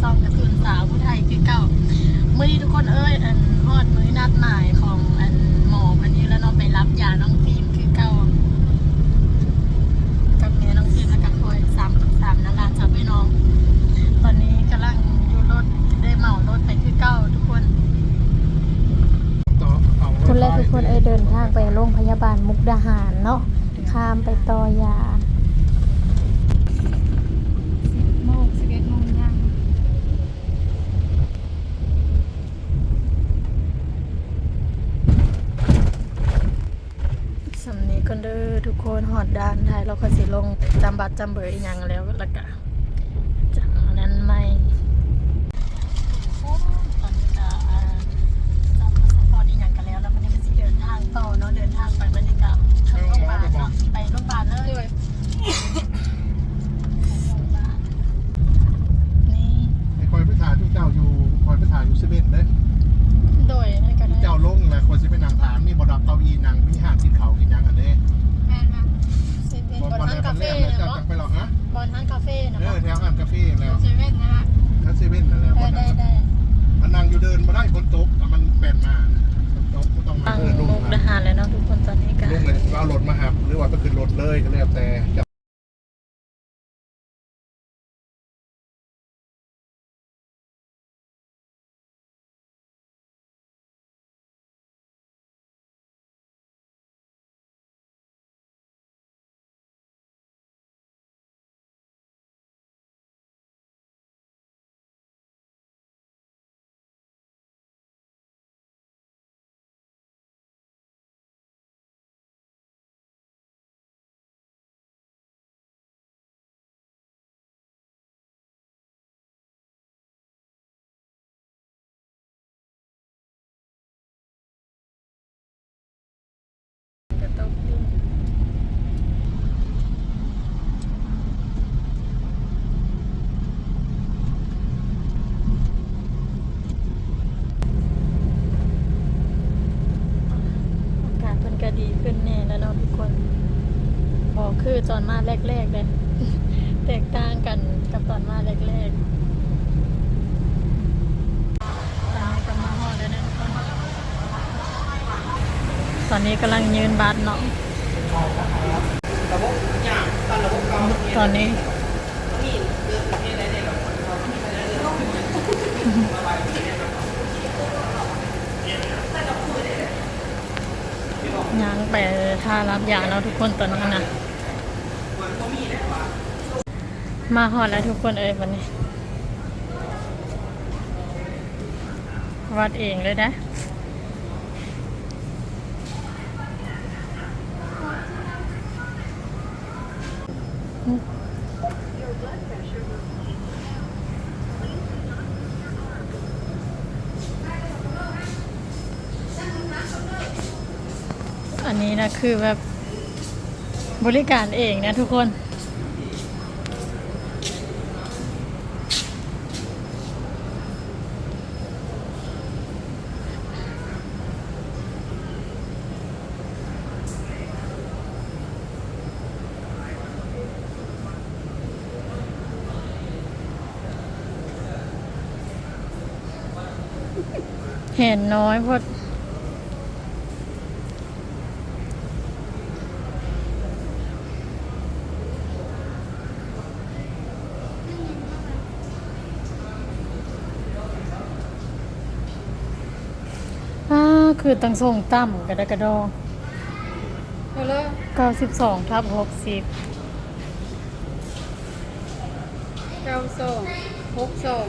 ซองกร์ตูนสาวผู้ไทยคือเก่ามื่อนี้ทุกคนเอ้ยอันฮอดมื้อนัดหมายของอันหมอวันนี้แล้วเนาะไปรับยาน้องฟิล์มคือเก่ากับแม่น้องฟิล์มแล้วก็คอยสามสามนาฬานสามพี่น้อง ตอนนี้กำลังอยู่รถได้เหมารถไปคือเก่าทุกคนต่อเอาทุนแรกทุกคนเอ้ยเดินทางไปโรงพยาบาลมุกดาหารเนาะข้ามไปต่อยาโมงสิบเอ็ดโมงยังสำนีคนเด้อทุกคนหอดด้านไทยเราก็สิลงจำบัตรจำเบอร์อีกอย่างแล้วล้วก็จังนั้นไม่ตอนนี้จำพาสปอร์ตอีกอย่างกันแล้วแล้ววันนี้มันจะเดินทางต่อเนาะเดินทางไปบรรยากาศทางโรงพยาบาลเนาะไปโรงพยาบาลเลยนี่คอยไปถ่าทุกเจ้าอยู่คอยไปถ่าอยู่เซเว่นเด้โดยให้กันได้เจ้าลงแล้วคนสิไปนั่งถามมีบ่ดับเก้าอี้นาง อกฮะบอลฮันคาเฟ่นะเออแถวห้างกาแฟแล้วเซเว่นนะฮะถ้าเซเว่นนั่นแหละได้บ่ได้นั่งได้ มันนั่งอยู่เดินบ่ได้ฝนตกอะมันแปลนมาฝนตกก็ต้องมา ตั้ง เดินลง มุกดาหารเลยเนาะทุกคนตอนนี้กัน ลงเลยเอารถมาหับหรือว่าไปขึ้นรถเลยก็แล้วแต่เจ้า กระตกดินอากาศเพิ่นก็ดีขึ้นแน่แล้วเนาะทุกคนพ อคือตอนมาแรกๆเลยแตกต่างกันกับตอนมาแรกๆตอนนี้ก็มาฮอดแล้วนะตอนนี้กำลังยืนบัตรเนาะตอนนี้ยังไปท่ารับยาเนาะทุกคนตอนนี้นะ มาหอดแล้วทุกคนเอ่ยวันนี้ วัดเองเลยนะอันนี้นะคือแบบ บริการเองนะทุกคน เห็นน้อยเพราะอ่า คือตังส่งต่ำกระดะกระดอเอาเลย92ทับ60เก้าสองหกสอง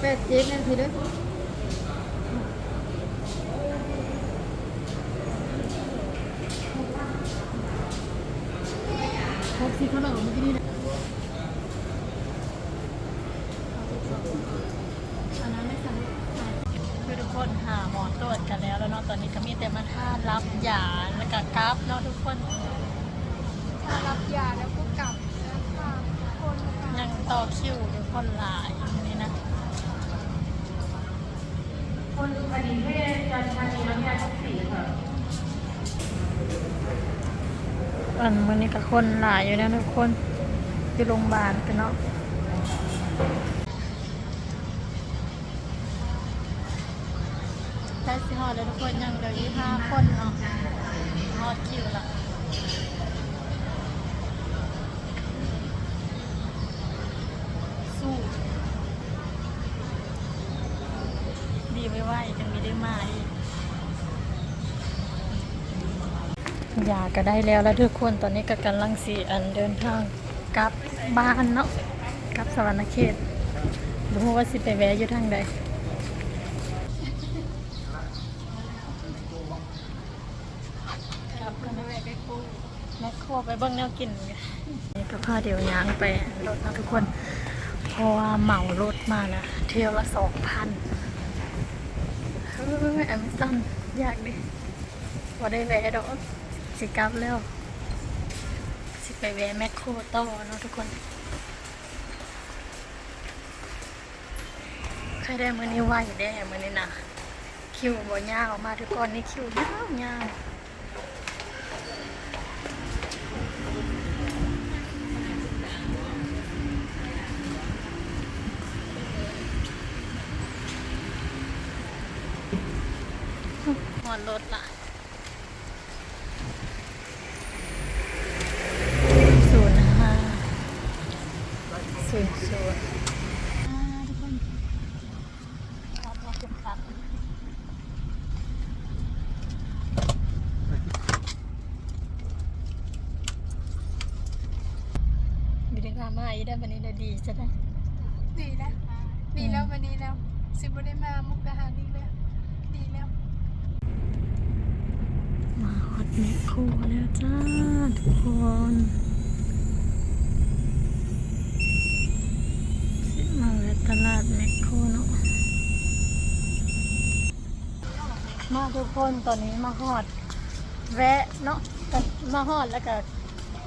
แปดเจ็ดนั่นทีเด้อ ครบสิเขาหลอกเมื่อกี้นี่นะอันนั้นไม่ใช่คือทุกคนหาหมอตรวจกันแล้วแล้วเนาะตอนนี้ก็มีแต่มาท่ารับยาแล้ว ก็กราฟเนาะทุกคนถ้ารับยาแล้วก็กลับนะคะคนยังต่อคิวทุกคนหลายนี่นะคนอดีตเวชจันทานีน้ำยาทุกสีค่ะอันวันนี้ก็คนหลายอยู่นะทุกคนอยู่โรงพยาบาลกันเนาะได้สิฮอดแล้วทุกคนยังเหลืออีกห้าคนเนาะฮ อดคิวละสู้ ดีไม่ไหวจะมีได้มาอีกยาก็ได้แล้วแล้วทุกคนตอนนี้ก็กำลังสีอันเดินทางกลับบ้านเนาะกลับสวรรณเขตรู้ว่าสิไปแวะอยู่ทางใดกลับกันแวะไปคู่แมคโครไป เบิ่งแนวกินนี่ก็พาเดี๋ยวยางไปรถนะทุกคน เพราะว่าเหมารถมานะ เที่ยวละสองพันเฮ้ยแอมซันยากดิว่าได้แวะดอกสิกลับแล้ว สิไปแวะแมคโครต่อเนาะทุกคน ใครได้มือนี้ไหวได้มือนี้นะคิวบ่ยาวมาทุกคนนี่คิวยาวยาว อนรถละศูนย์ห้าศูนย์ศูนย์อ่าทุกคนรับรับเก็บขัดมีเรื่องมาอีได้วันนี้ได้ดีจะได้ดีแล้วดีแล้ววันนี้แล้วสิบุได้มามุกดาหารอีกแล้วดีแล้ว มาฮอตแมคโครแล้วจ้าทุกคนมาแวะตลาดแมคโครเนาะมาทุกคนตอนนี้มาฮอด แวะเนาะกันมาฮอดแล้วก็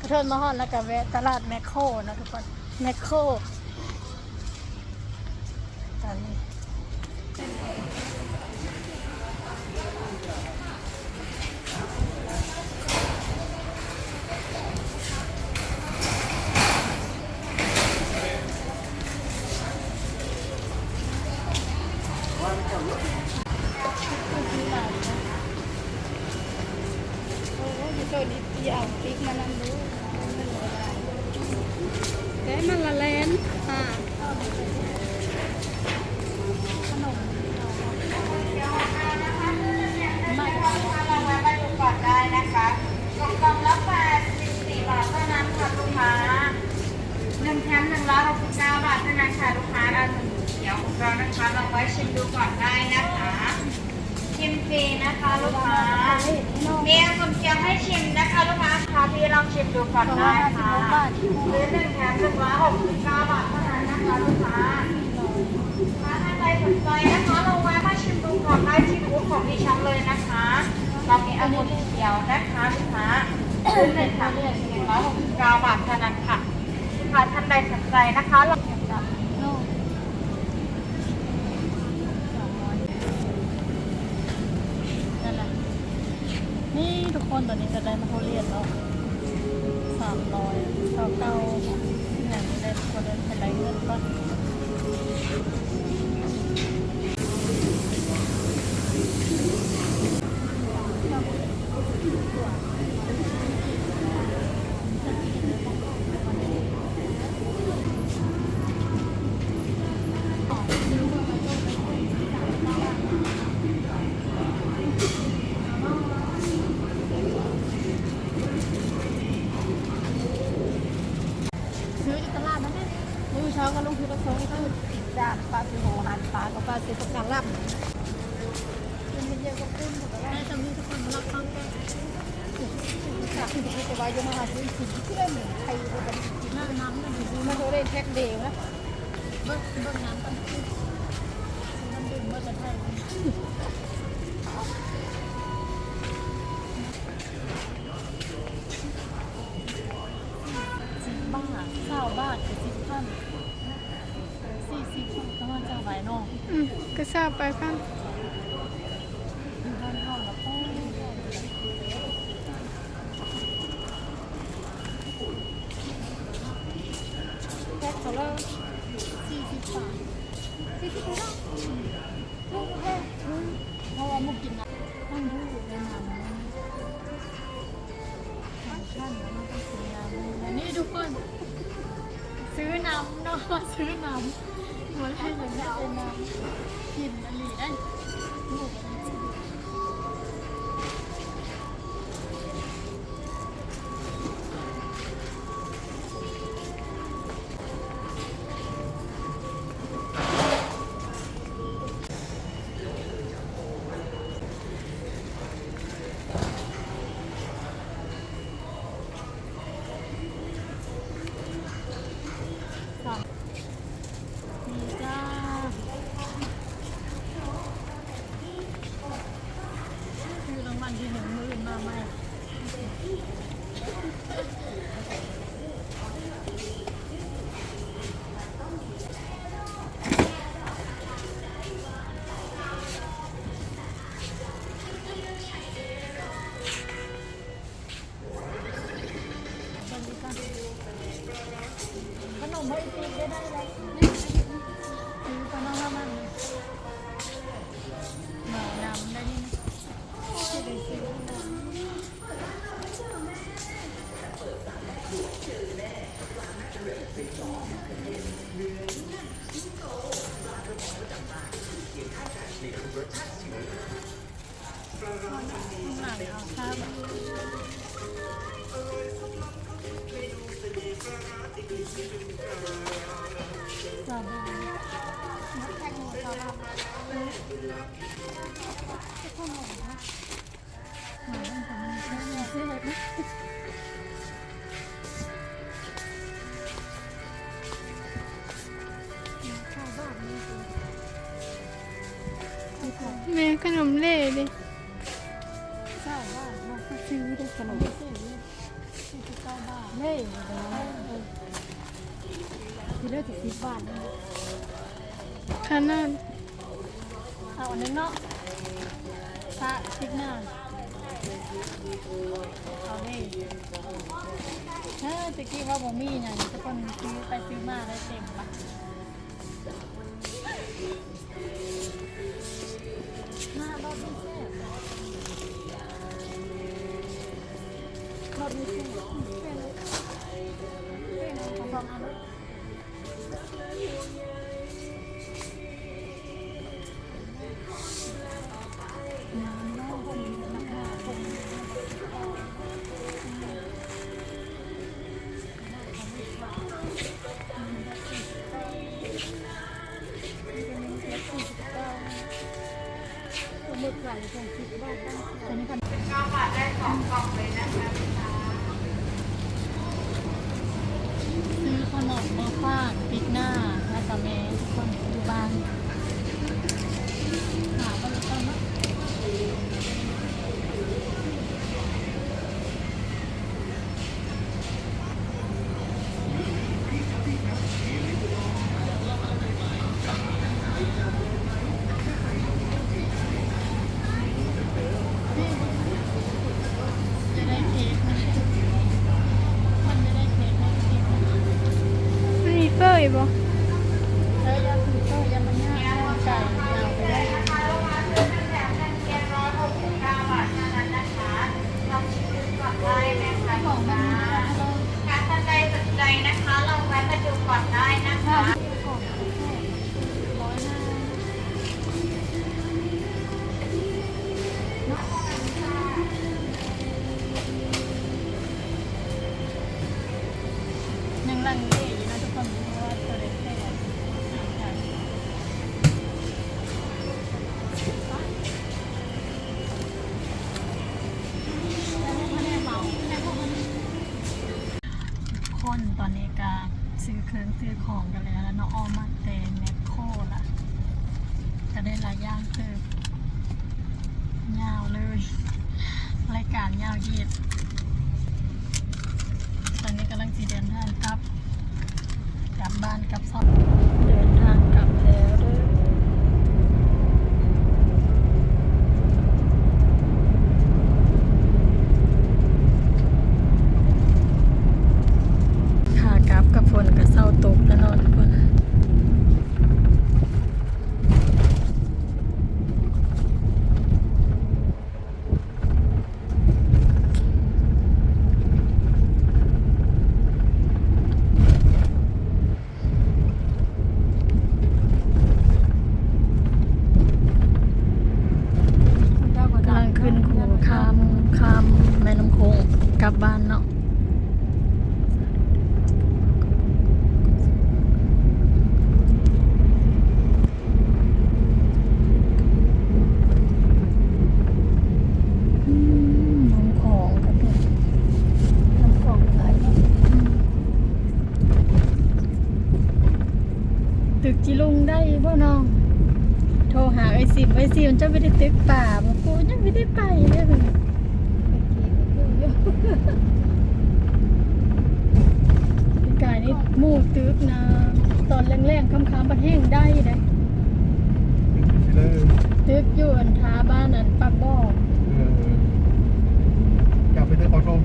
กระเทินมาฮอดแล้วก็แวะตลาดแมคโครนะทุกคนแมคโครตอนนี้ ค่ะลูกค้าเอาหนึ่งเดี๋ยวของเรานะคะลองไว้ชิมดูก่อนได้นะคะชิมฟรีนะคะลูกค้ามีคนเชียงให้ชิมนะคะลูกค้าค่ะพี่ลองชิมดูก่อนได้ค่ะหรือหนึ่งแถมหนึ่งร้อยหกสิบเก้าบาทเท่านั้นนะคะลูกค้าถ้าท่านใดสนใจนะคะเราแวะมาชิมดูก่อนได้ที่บูธของดิฉันเลยนะคะเรามีองุ่นเขียวนะคะลูกค้าซื้อหนึ่งสามหนึ่งร้อยหกสิบเก้าบาทเท่านั้นค่ะลูกค้าท่านใดสนใจนะคะเรา โน่นั่นแหละ นี่ทุกคนตอนนี้จะได้มาเขาเรียนแล้วสามร้อยเก้าเก้าอย่างนี้ได้ทุกคนเลยเป็นไรเงินก่อนซื้อที่ตลาดนั่นเอง มื้อเช้าก็ลงทุนกระทงก็จานปลาสิโหหันปลากับปลาสิพวกนั้นรับมันไม่เยอะก็ปุ้นหมดแล้ว ได้จำนี้ทุกคนมารับฟังกัน จาก ที่ผมจะไว้ยังมาหาซื้อสิ่งที่ มาซื้อน้ำเหมือนให้เหมือนแม่เป็นน้ำกินอะไรได้หมู แม่ขนมเล่ดิเจ้บานเราดขนมซื้อสี่สิบเก้าบาทเล่ทีเลือกสิบบาทขนาดเอาอันนั้เนาะพระสิบหน้าเอาเล่ฮ้าตะกี้ว่าบ่มีเนี่ยจะคนซื้อไปซื้อมาได้เต็มปะ number. บ้านกับซอ ขึ้นคงข้ามข้ามแม่น้ำคงกลับบ้านเนาะตึกจีลุงได้พ่อน้อง โทรหาไอซิมไอซิมเจ้าไม่ได้ตึกป ได้ไปเลยมึงพี่กายนี่หมู่ตึกนะ ตอนแรงๆค่ำๆบัดแห้งได้เลยเลยตึกอยู่อันท้าบ้านอันปักบ่อเอออยากไปเดินขอชม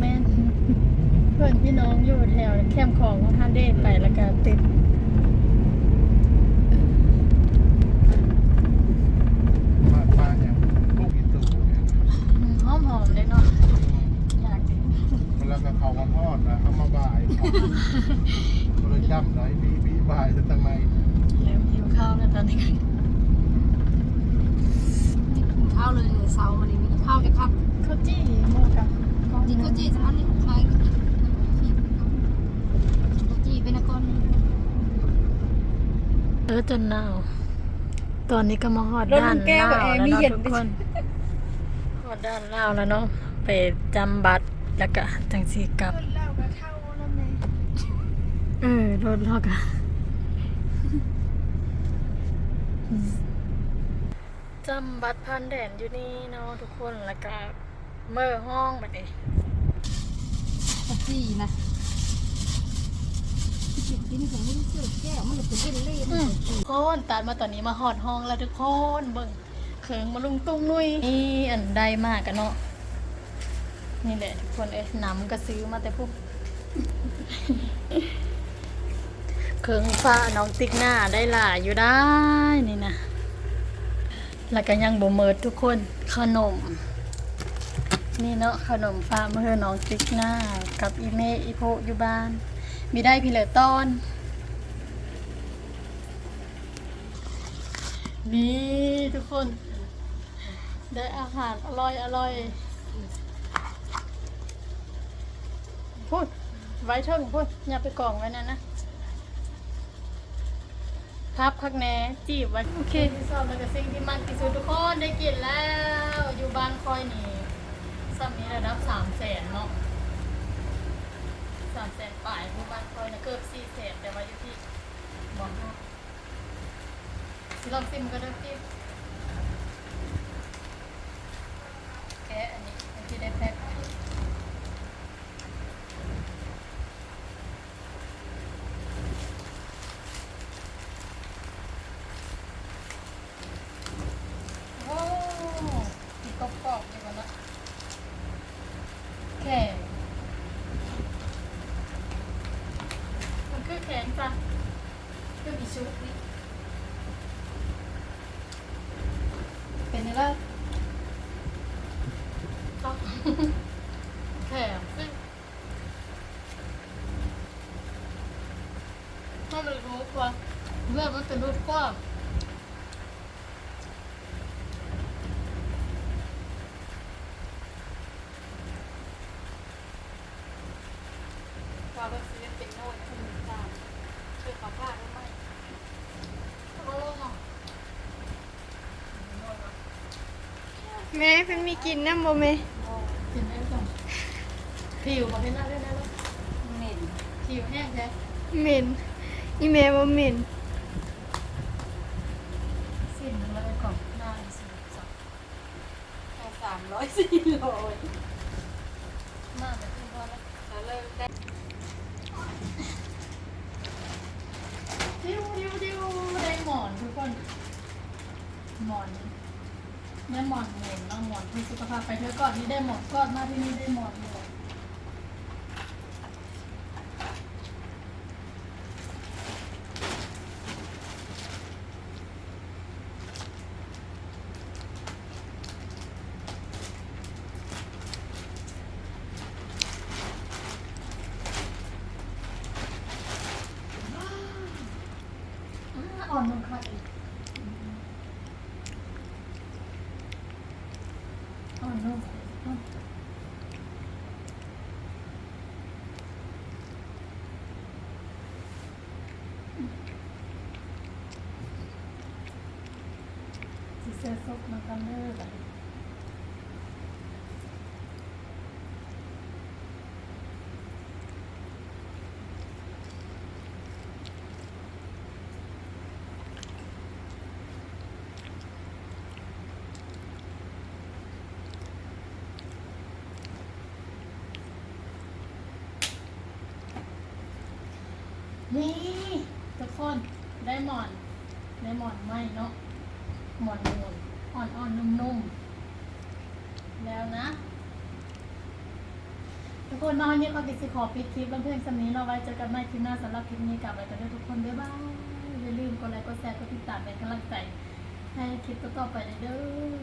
แม่นเพื่อนพี่น้องอยู่แถวแคมป์ของของท่านเดชไปแล้วก็ตึก มาปลาเนี่ยลูกอินตูเนี่ย หอมๆเลยเนาะอยากกิน แล้วก็เขามาทอดนะเอามาบ่ายก็เลยย่ำไหนบีบีบ่ายจะตั้งใน เริ่มหิวข้าวแล้วตอนนี้ นี่กินข้าวเลยเสาร์มันนี่มีข้าวจะครับ ข้าวจี้หมูกับ จริงข้าวจีจะอันนี้คล้ายข้าวจีเป็นก้อน เออจนหนาว ตอนนี้ก็มาหอดด้านลาวแล้วเนาะทุกคนหอดด้านลาวแล้วเนาะไปจำบัตรแล้วก็จังสีกลับเราก็เท่าแล้วแม่เออรถลอกอะจำบัตรพันแดนอยู่นี่เนาะทุกคนแล้วก็เมื่อห้องแบบนี้ข้าวจีนะ กินกินของไม่ได้เสิร์ฟแก้วมันเลยเป็นเล่นอืมคนตัดมาตอนนี้มาหอดห้องแล้วทุกคนเบิ่งเขิงมาลุงตุ้งนุ้ยนี่อันใดมากกันเนาะนี่แหละทุกคนเอ้ยน้ำก็ซื้อมาแต่พวกเขิงฟ้าน้องติ๊กหน้าได้หล่าอยู่ได้นี่นะแล้วก็ยังบ่เมิดทุกคนขนม นี่เนาะขนมฟ้าเมื่อน้องติ๊กหน้า กับอีเมอีโพอยู่บ้าน มีได้พีเหลือต้อน นี่ทุกคน ได้อาหารอร่อยอร่อยพูดไว้เถิงพูดอย่าไปกล่องไว้นะนะพับพักแหน่จีบไว้โอเคที่ชอบแล้วก็สิ่งที่มันที่สุดทุกคนได้กินแล้ว อยู่บ้านคอยนี่ซัมนี้ระดับสามแสนเนาะามแสนป่ายอยู่บ้านคอยนะเกือบสี่แสนแต่ว่าอยู่ที่บอกว่าลองซิมก็ได้พี่แกะอันนี้อันที่ได้แพ็คโอ้มีกรอบๆอยู่กันละแข็ง มันคือแข็งจ้ะคือมีชุบนี่เป็นไงล่ะครับแถมสิถ้ามันรู้กว่าเลือดมันเป็นรูปกว้างว่าแบบนี้เป็นโน่นคุณตามช่วยขอผ้าได้ไหมโอ้โห แม่เพิ่นมีกินน้ำบ่แม่กินได้ก่อนผิวมาเป็นหน้าด้วยนะลูกเหม็นผิวแห้งใช่เหม็นอีแม่บ่เหม็นสิ้นแล้วไปก่อนหน้าสิสองแค่สามร้อยสี่ร้อยหน้าแบบขึ้นพอแล้วแล้วเริ่มได้ดิวดิวดิวได้หมอนทุกคนหมอน เนี่ยหมอนเหม็นเนาะหมอนที่สุขภาพไปเถอะก่อนนี่ได้หมอนก่อนมาที่นี่ได้หมอนเลยอ่อนลงค่ะอีกอ่อนลงอ่อนสิเซซุกมากันเด้อบัดนี้ นี่ทุกคนได้หมอนได้หมอนไหมเนาะหมอนนูนอ่อนๆนุ่มๆแล้วนะ ทุกคนมาวันนี้ขอกิดสิขอปิดคลิปแล้วเพื่อนสำนี้เราไว้เจอกันใหม่คลิปหน้าสำหรับคลิปนี้กลับไปกันด้วยทุกคนบ๊ายบายอย่าลืมกดไลค์กดแชร์กดติดตามเป็นกำลังใจให้คลิปต่อๆไปเด้อ